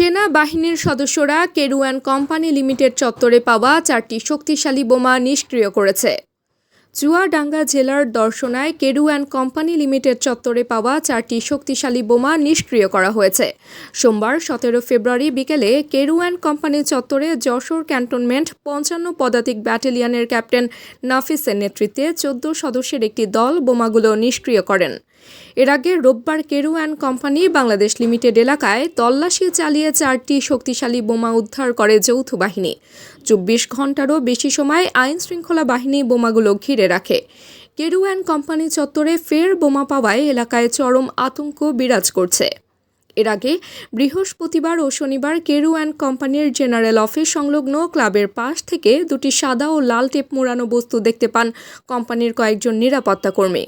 সেনাবাহিনীর সদস্যরা কেরুয়ান company limited চত্বরে পাওয়া চারটি শক্তিশালী বোমা নিষ্ক্রিয় করেছে। চুয়াডাঙ্গা জেলার দর্শনায় কেরুয়ান কোম্পানি লিমিটেড চত্বরে পাওয়া চারটি শক্তিশালী বোমা নিষ্ক্রিয় করা হয়েছে। সোমবার সতেরো ফেব্রুয়ারি বিকেলে কেরুয়ান কোম্পানি চত্বরে যশোর ক্যান্টনমেন্ট পঞ্চান্ন পদাতিক ব্যাটালিয়নের ক্যাপ্টেন নাফিসের নেতৃত্বে চোদ্দ সদস্যের একটি দল বোমাগুলো নিষ্ক্রিয় করেন। এর আগে রোববার Carew and company Bangladesh limited এলাকায় তল্লাশি চালিয়ে চারটি শক্তিশালী বোমা উদ্ধার করে যৌথ বাহিনী। চব্বিশ ঘন্টারও বেশি সময় আইন শৃঙ্খলা বাহিনী বোমাগুলো ঘিরে রাখে। কেরু অ্যান্ড কোম্পানি চত্বরে ফের বোমা পাওয়ায় এলাকায় চরম আতঙ্ক বিরাজ করছে। এর আগে বৃহস্পতিবার ও শনিবার কেরু অ্যান্ড কোম্পানির জেনারেল অফিস সংলগ্ন ক্লাবের পাশ থেকে দুটি সাদা ও লাল টেপ মোড়ানো বস্তু দেখতে পান কোম্পানির কয়েকজন নিরাপত্তা কর্মী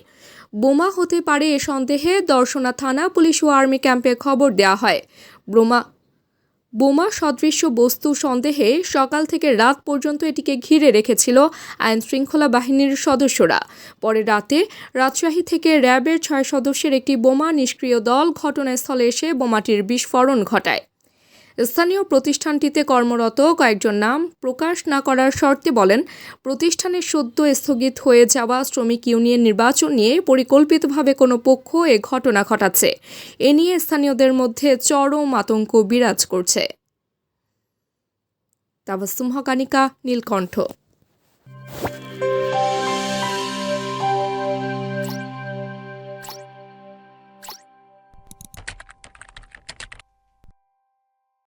বোমা হতে পারে এ সন্দেহে দর্শনা থানা, পুলিশ ও আর্মি ক্যাম্পে খবর দেওয়া হয়। বোমা বোমা সদৃশ্য বস্তু সন্দেহে সকাল থেকে রাত পর্যন্ত এটিকে ঘিরে রেখেছিল আইন শৃঙ্খলা বাহিনীর সদস্যরা। পরে রাতে রাজশাহী থেকে র্যাবের ছয় সদস্যের একটি বোমা নিষ্ক্রিয় দল ঘটনাস্থলে এসে বোমাটির বিস্ফোরণ ঘটায়। স্থানীয় প্রতিষ্ঠানটিতে কর্মরত কয়েকজন নাম প্রকাশ না করার শর্তে বলেন প্রতিষ্ঠানের সদ্য স্থগিত হয়ে যাওয়া শ্রমিক ইউনিয়ন নির্বাচন নিয়ে পরিকল্পিতভাবে কোনো পক্ষ এ ঘটনা ঘটাচ্ছে। এ নিয়ে স্থানীয়দের মধ্যে চরম আতঙ্ক বিরাজ করছে। তাবাসুম হকানিকা, নীলকণ্ঠ।